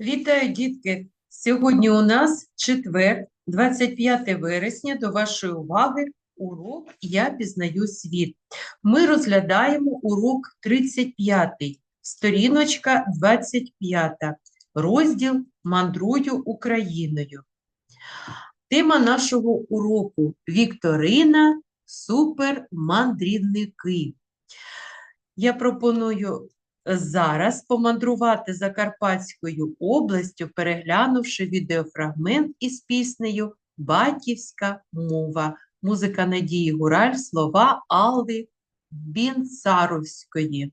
Вітаю, дітки! Сьогодні у нас четвер, 25 вересня. До вашої уваги урок Я пізнаю світ. Ми розглядаємо урок 35, сторіночка 25, розділ Мандрую Україною. Тема нашого уроку Вікторина Супермандрівники. Я пропоную зараз помандрувати Закарпатською областю, переглянувши відеофрагмент із піснею Батьківська мова. Музика Надії Гураль, слова Алли Бінцаровської.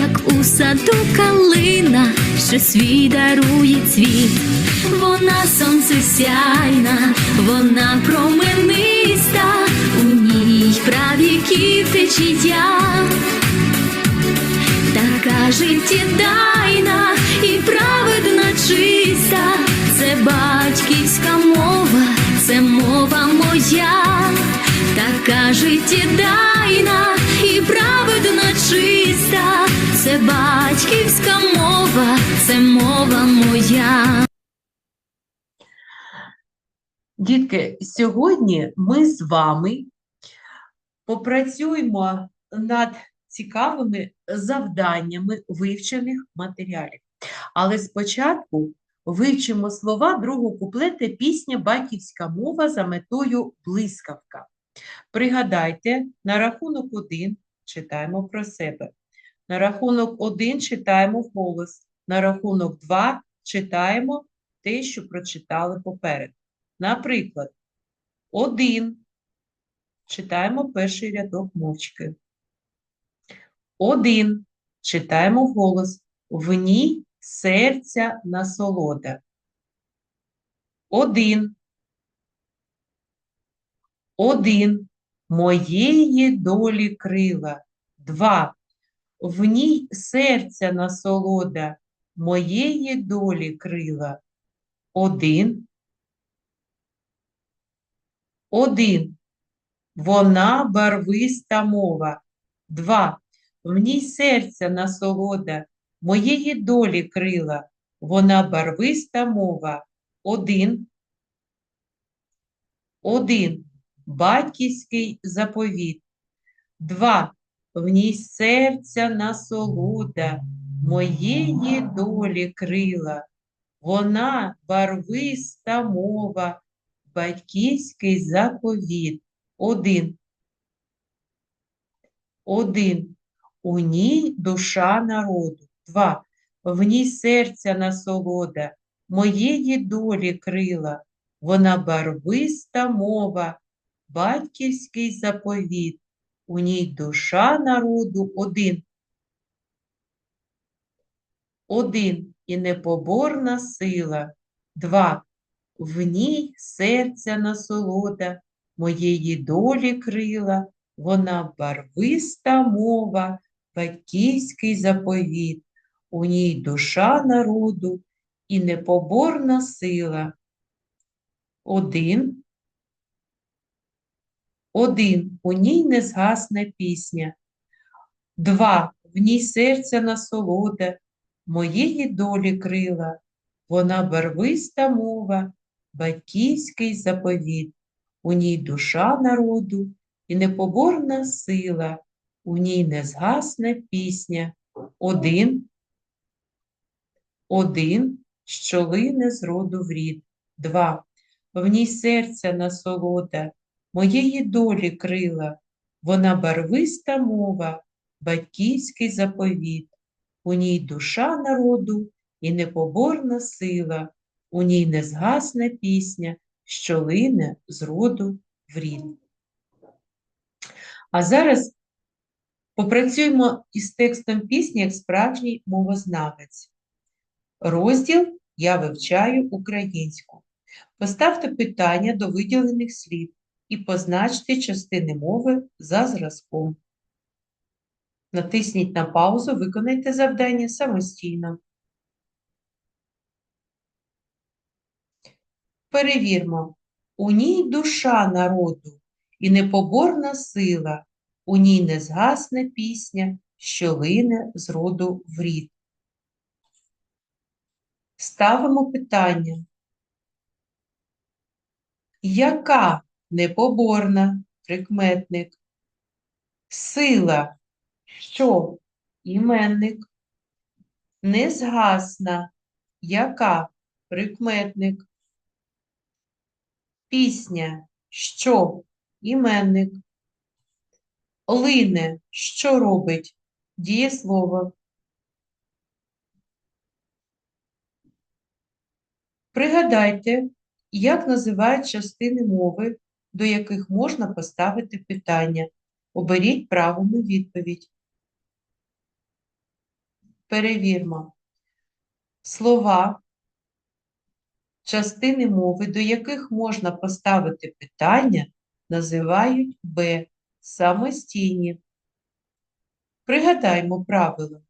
як у саду калина, що свій дарує цвіт. Вона сонцесяйна, вона промениста, у ній правіків течія, така життєдайна і праведна чиста, це батьківська мова, це мова моя, така життєдайна і праведна чиста, це батьківська мова, це мова моя. Дітки, сьогодні ми з вами попрацюємо над цікавими завданнями вивчених матеріалів. Але спочатку вивчимо слова другого куплета пісня Батьківська мова за метою блискавка. Пригадайте, на рахунок один читаємо про себе. На рахунок один читаємо вголос. На рахунок два читаємо те, що прочитали попереду. Наприклад, один. Читаємо перший рядок мовчки. Один. Читаємо вголос. В ній серця насолода. Один. Один. Моєї долі крила. Два. В ній серця насолода. Моєї долі крила. Один. Один. Вона барвиста мова. Два. В ній серця насолода, моєї долі крила. Вона барвиста мова. Один. Один. Батьківський заповіт. Два. В ній серця насолода, моєї долі крила. Вона барвиста мова батьківський заповіт. Один. Один. У ній душа народу. Два. В ній серця насолода, моєї долі крила. Вона барвиста мова, батьківський заповіт. У ній душа народу один. Один. І непоборна сила. Два в ній серця насолода, моєї долі крила, вона барвиста мова, батьківський заповіт, у ній душа народу і непоборна сила. Один. Один. У ній не згасне пісня. Два. В ній серця насолода, моєї долі крила, вона барвиста мова, батьківський заповіт, у ній душа народу і непоборна сила, у ній не згасне пісня. Один, один, що лине з роду рід. Два. В ній серця насолода, моєї долі крила, Вона барвиста мова, батьківський заповіт. У ній душа народу і непоборна сила, у ній не згасне пісня, що лине з роду в рід. А зараз попрацюємо із текстом пісні як справжній мовознавець. Розділ Я вивчаю українську. Поставте питання до виділених слів і позначте частини мови за зразком. Натисніть на паузу, виконайте завдання самостійно. Перевірмо. У ній душа народу і непоборна сила, у ній не згасне пісня, що лине з роду в рід. Ставимо питання. Яка непоборна прикметник? Сила, що іменник? Незгасна, яка прикметник? Пісня, що іменник? Лине, що робить? Дієслово. Пригадайте, як називають частини мови, до яких можна поставити питання. Оберіть правильну відповідь. Перевірмо. Слова, частини мови, до яких можна поставити питання, називають Б самостійні. Пригадаймо правило.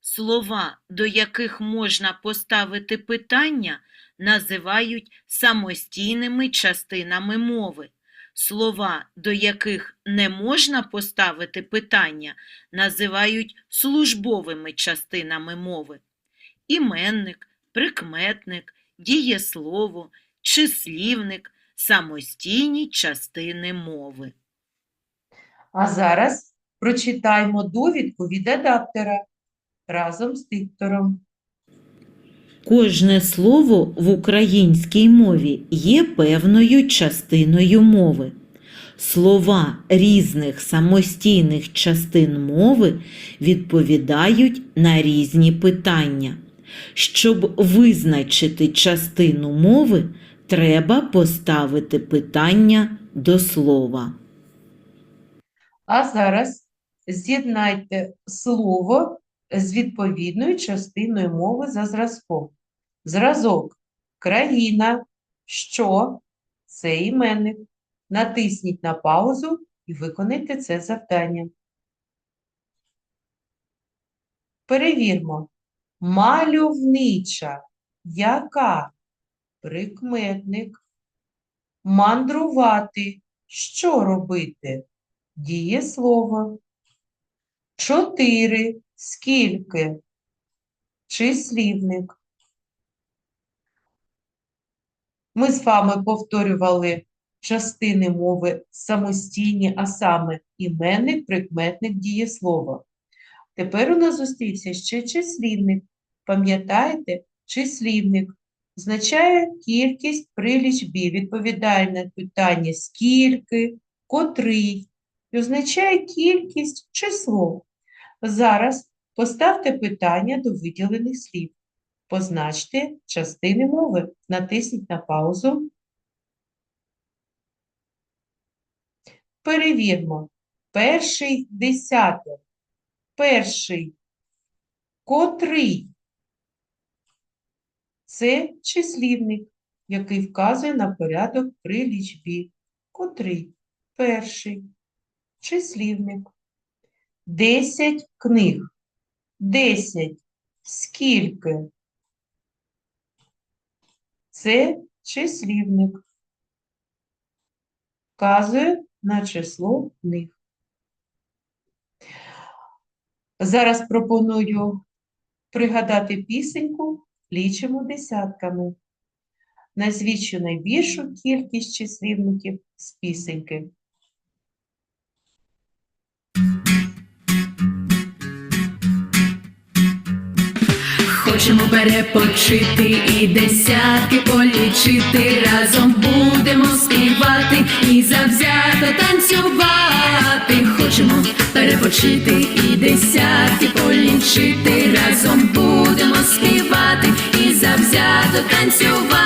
Слова, до яких можна поставити питання, називають самостійними частинами мови. Слова, до яких не можна поставити питання, називають службовими частинами мови. Іменник, прикметник, дієслово, числівник – самостійні частини мови. А зараз прочитаємо довідку від адаптера разом з диктором. Кожне слово в українській мові є певною частиною мови. Слова різних самостійних частин мови відповідають на різні питання. Щоб визначити частину мови, треба поставити питання до слова. А зараз з'єднайте слово з відповідною частиною мови за зразком. Зразок країна, що це іменник. Натисніть на паузу і виконайте це завдання. Перевірмо. Мальовнича. Яка? Прикметник. Мандрувати. Що робити? Дієслово. Чотири. Скільки? Числівник. Ми з вами повторювали частини мови самостійні, а саме іменник, прикметник, дієслово. Тепер у нас зустрівся ще числівник. Пам'ятаєте, числівник означає кількість при лічбі, відповідає на питання скільки, котрий, і означає кількість, число. Зараз поставте питання до виділених слів. Позначте частини мови. Натисніть на паузу. Перевірмо. Перший десяток. Перший. Котрий? Це числівник, який вказує на порядок при лічбі. Котрий? Перший. Числівник. Десять книг. Десять. Скільки? Це числівник. Вказує на число книг. Зараз пропоную пригадати пісеньку «Лічимо десятками». Назвіть щонайбільшу кількість числівників з пісеньки. Хочемо перепочити і десятки полічити. Разом будемо співати і завзято танцювати. Хочемо перепочити і десятки полічити. Разом будемо співати і завзято танцювати.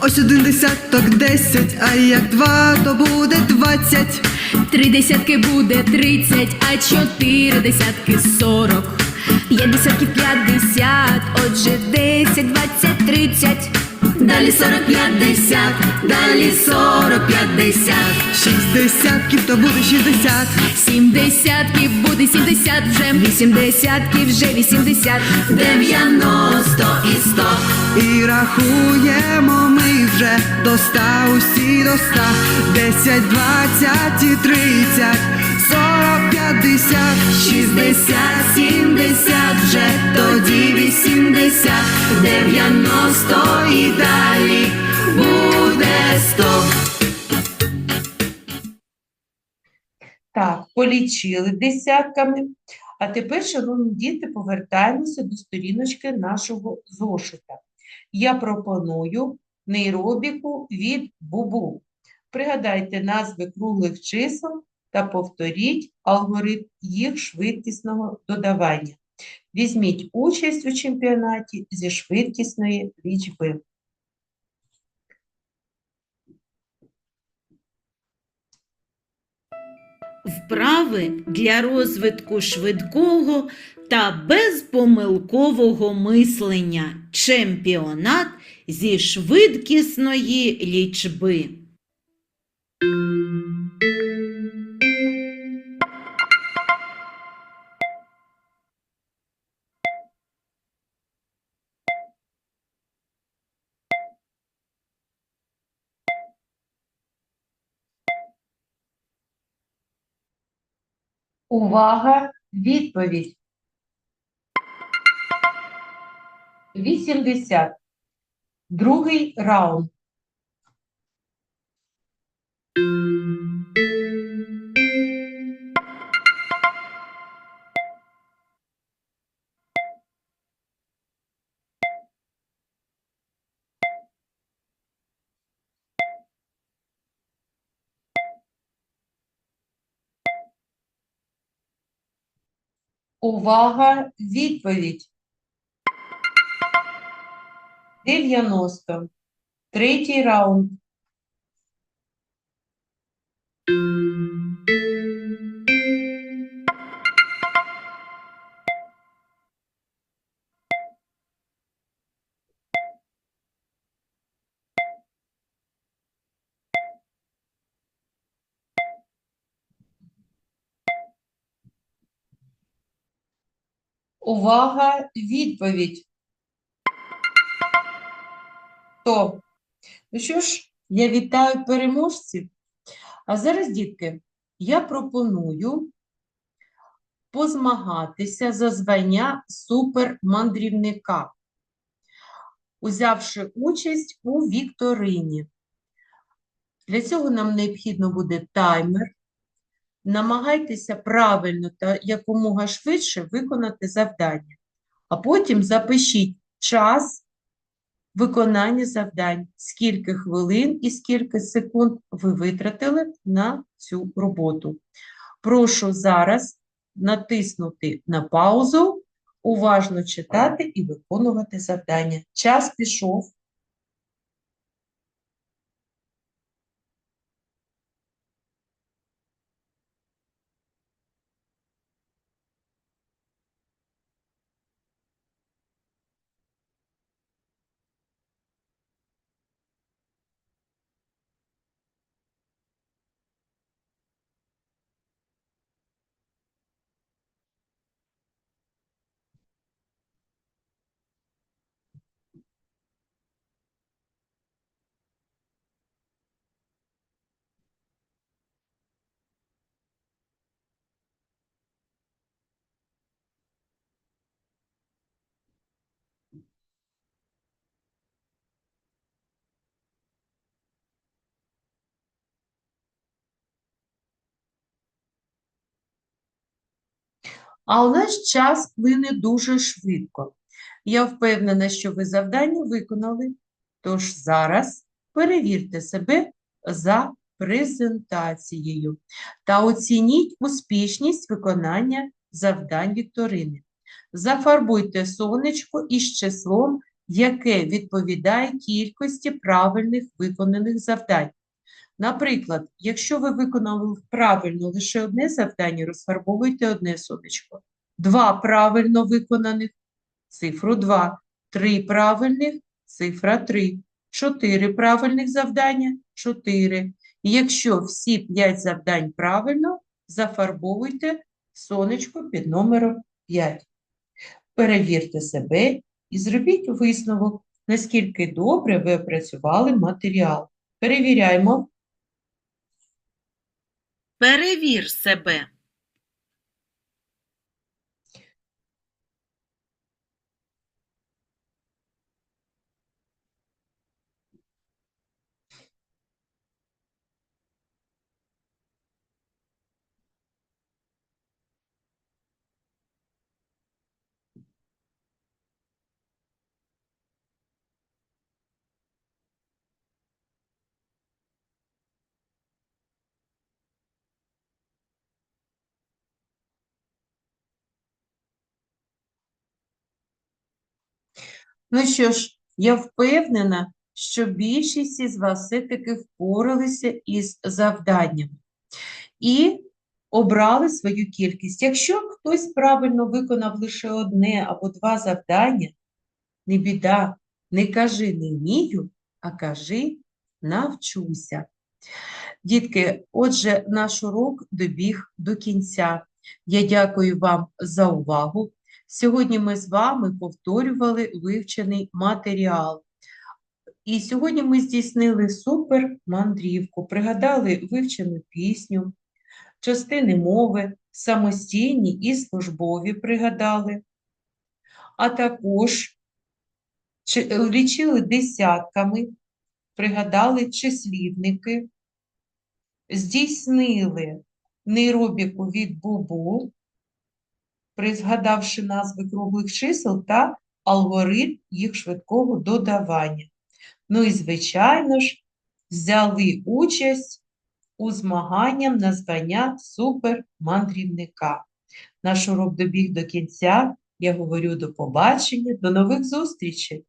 Ось один десяток десять, а як два, то буде двадцять. Три десятки буде тридцять, а чотири десятки сорок. П'ять десятків п'ятдесят, отже десять, двадцять, тридцять. Далі сорок п'ятдесят, далі сорок п'ятдесят. Шість десятків, то буде шістдесят. Сім десятків буде сімдесят вже. Вісім десятків вже вісімдесят. Дев'яносто і сто. І рахуємо ми вже до ста, усі до ста. Десять, двадцять і тридцять, п'ятдесят. Шістдесят, сімдесят вже, тоді вісімдесят, дев'яносто і далі буде сто. Так, полічили десятками. А тепер, шановні діти, повертаємося до сторіночки нашого зошита. Я пропоную нейробіку від Бубу. Пригадайте назви круглих чисел та повторіть алгоритм їх швидкісного додавання. Візьміть участь у чемпіонаті зі швидкісної лічби. Вправи для розвитку швидкого та безпомилкового мислення. Чемпіонат зі швидкісної лічби. Увага! Відповідь. 80. Другий раунд. Увага! Відповідь. 90. Третій раунд. Увага! Відповідь. То. Ну що ж, я вітаю переможців. А зараз, дітки, я пропоную позмагатися за звання супермандрівника, узявши участь у вікторині. Для цього нам необхідно буде таймер. Намагайтеся правильно та якомога швидше виконати завдання, а потім запишіть час виконання завдань, скільки хвилин і скільки секунд ви витратили на цю роботу. Прошу зараз натиснути на паузу, уважно читати і виконувати завдання. Час пішов. А у нас час плине дуже швидко. Я впевнена, що ви завдання виконали. Тож зараз перевірте себе за презентацією та оцініть успішність виконання завдань вікторини. Зафарбуйте сонечко із числом, яке відповідає кількості правильних виконаних завдань. Наприклад, якщо ви виконали правильно лише одне завдання, розфарбовуйте одне сонечко. Два правильно виконаних цифру 2, три правильних цифра 3, чотири правильних завдання 4. І якщо всі 5 завдань правильно, зафарбовуйте сонечко під номером 5. Перевірте себе і зробіть висновок, наскільки добре ви опрацювали матеріал. Перевіряємо. Перевір себе. Ну що ж, я впевнена, що більшість із вас все-таки впоралися із завданнями і обрали свою кількість. Якщо хтось правильно виконав лише одне або два завдання, не біда, не кажи не вмію, а кажи навчуся. Дітки, отже, наш урок добіг до кінця. Я дякую вам за увагу. Сьогодні ми з вами повторювали вивчений матеріал. І сьогодні ми здійснили супер мандрівку, пригадали вивчену пісню, частини мови, самостійні і службові пригадали, а також чи- лічили десятками, пригадали числівники, здійснили нейробіку від бубу, призгадавши назви круглих чисел та алгоритм їх швидкого додавання. Ну і, звичайно ж, взяли участь у змаганням на звання супермандрівника. Наш урок добіг до кінця. Я говорю до побачення, до нових зустрічей!